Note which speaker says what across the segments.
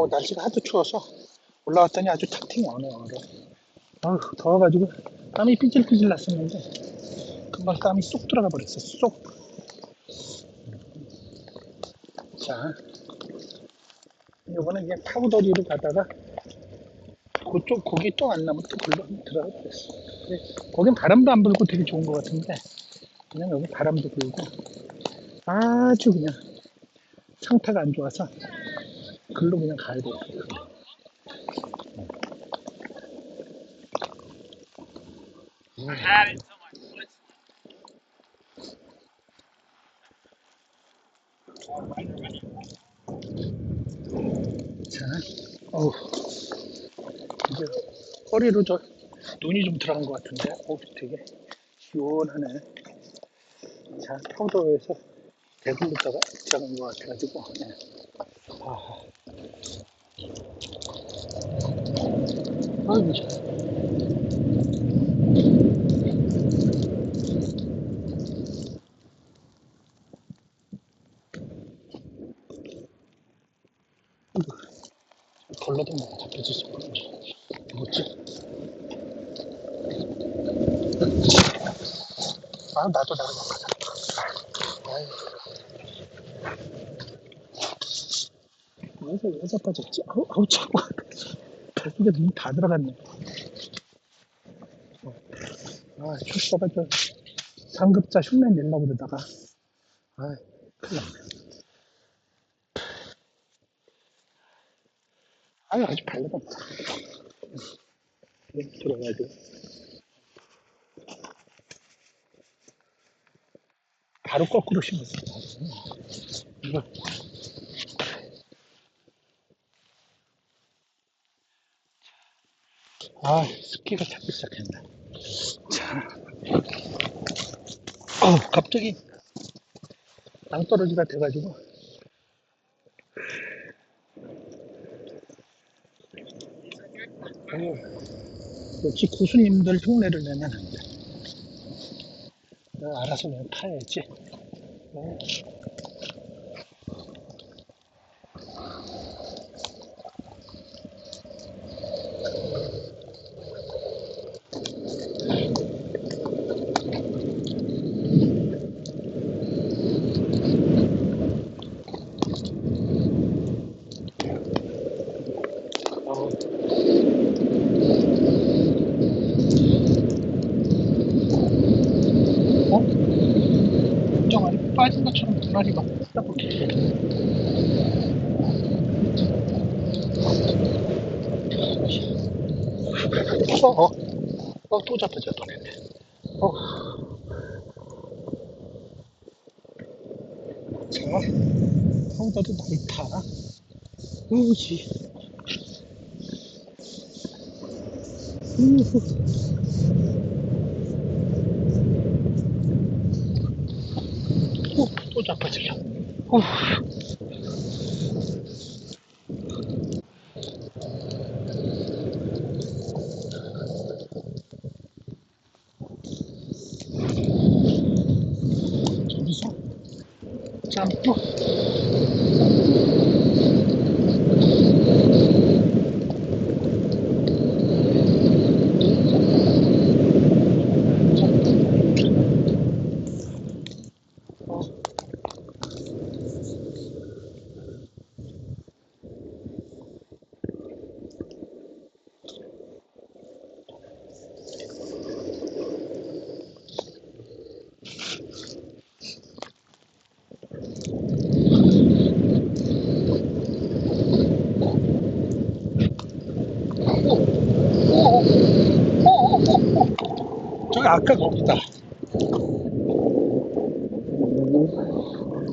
Speaker 1: 어, 날씨가 하도 추워서 올라왔더니 아주 탁 트네, 오늘. 오늘. 아우, 더워가지고 땀이 삐질삐질 났었는데 금방 땀이 쏙 들어가 버렸어, 쏙. 자, 요거는 그냥 파우더리로 가다가 그쪽 거기 또안 나면 또 글로 들어가 버렸어. 거긴 바람도 안 불고 되게 좋은 것 같은데 그냥 여기 바람도 불고 아주 그냥 상태가 안 좋아서 글로 그냥 가야 돼요. 자, 어우, 이제 허리로 저 눈이 좀 들어간 것 같은데, 어 되게 시원하네. 자, 파우더에서 배불렀다가 들어간 것 같아가지고, 네. 아, 아이고, 참. 걸러도 뭐 잡혀질 수 없는 뭐지? 아 나도 나도 가자. 아유. 여기서 왜 자빠졌지? 아우 아우 차고 뱃속에 눈이 다 들어갔네. 어. 아저 상급자 흉내 내려고 그러다가 아 큰일 났네. 아유 아직 발라도 없다. 네, 들어가야죠. 바로 거꾸로 심었어. 이거. 아, 습기가 차기 시작했네. 자. 어, 갑자기 낭떠러지가 돼가지고. 어, 역시 고수님들 흉내를 내면 안 돼. 내가 알아서 그냥 타야지. 어. 어. 어? 정아리 빠진 것처럼 두 마리가 싸볼게. 어, 어, 어, 또 잡혀져, 뻔했네. 어. 자, 많이 타. 우지. 어, 또 자빠지려. 어. 점프. 어. 저기 아까 거기다.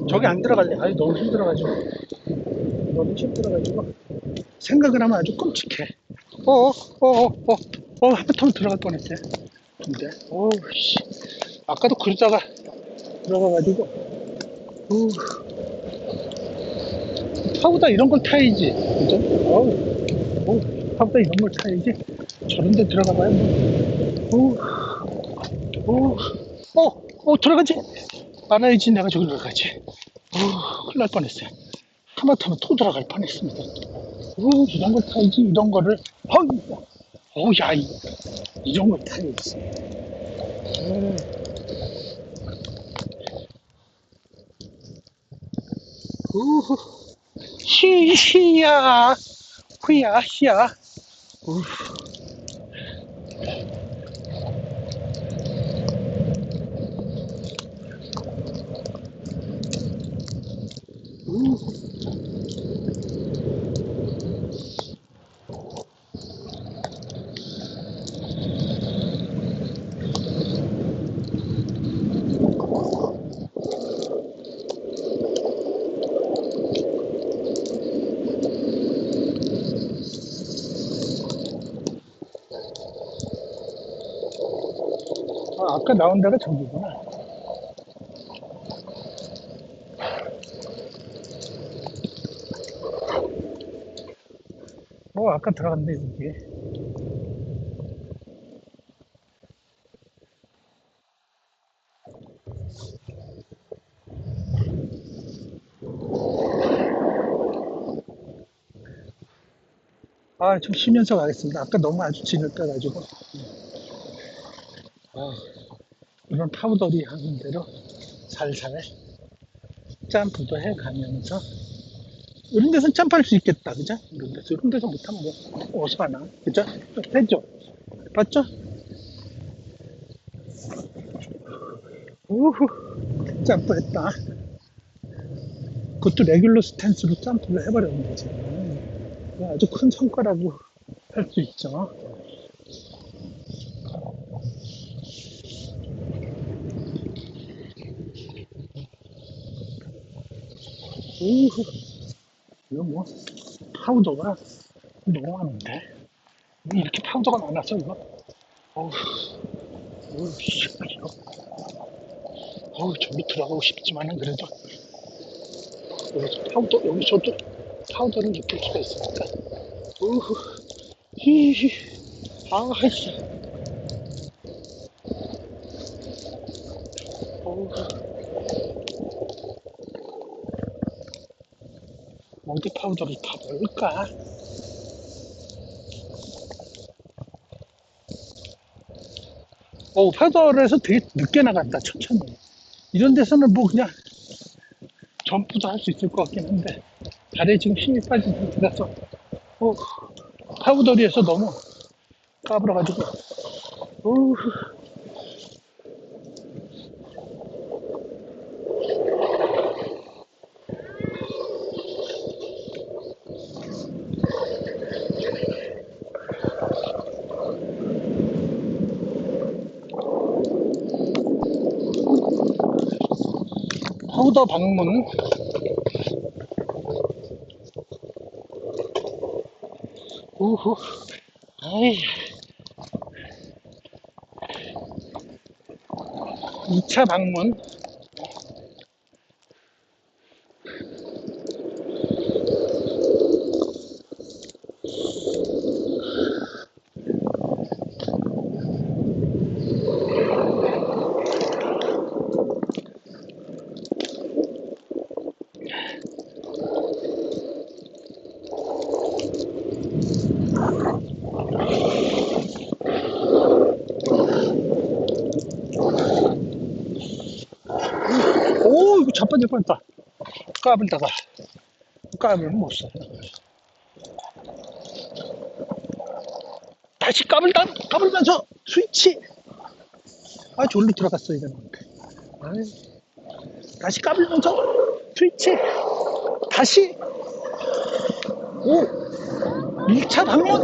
Speaker 1: 저기 안 들어갈래. 아니 너무 힘들어가지고. 너무 힘들어가지고. 생각을 하면 아주 끔찍해. 어어, 어어, 어, 어, 하마터면 들어갈 뻔했대. 근데, 어우, 씨. 아까도 그러다가 들어가가지고. 우. 파우더 이런 걸 타야지. 그죠? 어우, 어우, 파우더 이런 걸 타야지. 저런 데 들어가봐야 뭐. 어우, 어, 어, 어, 들어가지? 말아야지, 내가 저기로 가지. 어, 큰일 날 뻔했어요. 하마터면 또 들어갈 뻔했습니다. 오, 이런 걸 타야지, 이런 거를. 어이, 어우, 야, 이, 이런 걸 타야지. 음. 우후, 히, 히야, 후야, 히야. 우. 우. 아, 아까 나온 데가 저기구나. 어, 아까 들어갔네, 여기. 아, 좀 쉬면서 가겠습니다. 아까 너무 아주 진을 빼가지고. 아, 이런 파우더리 하는 대로 살살 점프도 해 가면서 이런 데서 점프할 수 있겠다, 그죠? 이런 데서, 이런 데서 못하면 뭐, 하나, 그죠? 됐죠? 봤죠? 우후, 점프했다. 그것도 레귤러 스탠스로 점프를 해버렸네, 지금. 아주 큰 성과라고 할 수 있죠. 우후, 이거 뭐, 파우더가 너무 많은데? 왜 이렇게 파우더가 많았어, 이거? 어우, 어우, 씨, 이거. 어우, 저기 들어가고 싶지만은 그래도, 여기서 파우더, 여기서도 파우더를 느낄 수가 있으니까. 우후, 히히, 아이씨. 어우, 어디 파우더를 다 넣을까? 어, 파우더를 해서 되게 늦게 나간다, 천천히. 이런 데서는 뭐 그냥 점프도 할 수 있을 것 같긴 한데, 발에 지금 힘이 빠진 상태라서, 어, 파우더리에서 너무 까불어가지고, 어우, 파우더 방문. 우후, 아이. 2차 방문. 오, 이거 자빠질 뻔했다. 까불다가. 까불면 못 써. 다시 까불다, 까불면서 스위치. 아, 졸로 들어갔어야 되는데. 다시 까불면서 스위치. 다시. 오, 1차 방문.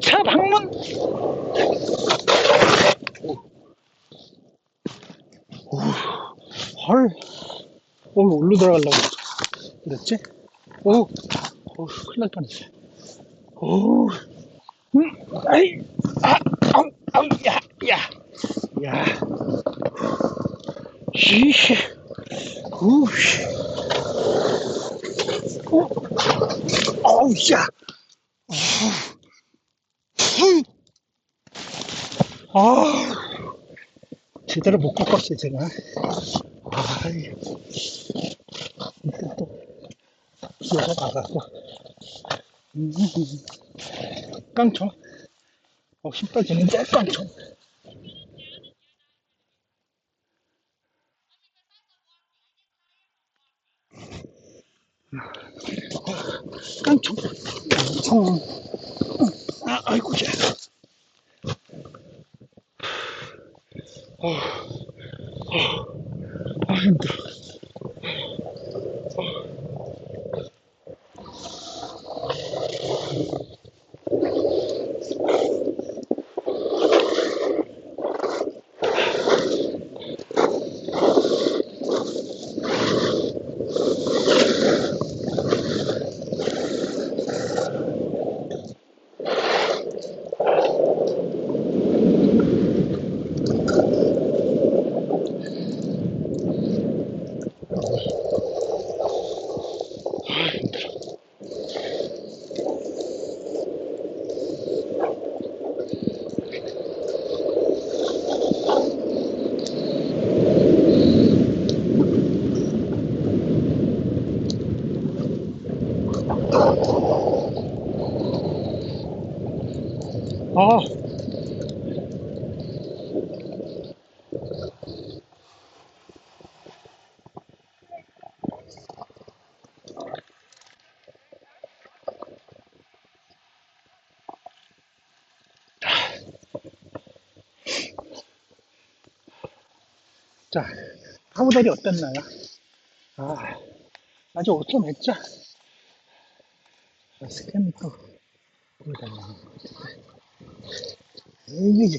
Speaker 1: 2차 방문. 헐. 어, 올로 들어가려고 그랬지? 오, 오, 큰일 날 뻔했어. 오, 응, 아이, 아, 아우, 아우, 야, 야, 야. 히히, 우, 씨. 오, 어우, 야. 후, 아, 제대로 못 꺾었어요, 제가. 아이, 또, 나가고. 음, 깡총. 어, 힘 빠지는데, 깡총. 깡총. 깡총. 아, 아이고, 야. 어, 아, 힘들어. 아, 아, 자, 파우더리 어땠나요? 아, 아주 오tom했죠? 아, 스캔이 또, 보여달라는 것 같은데. 이게,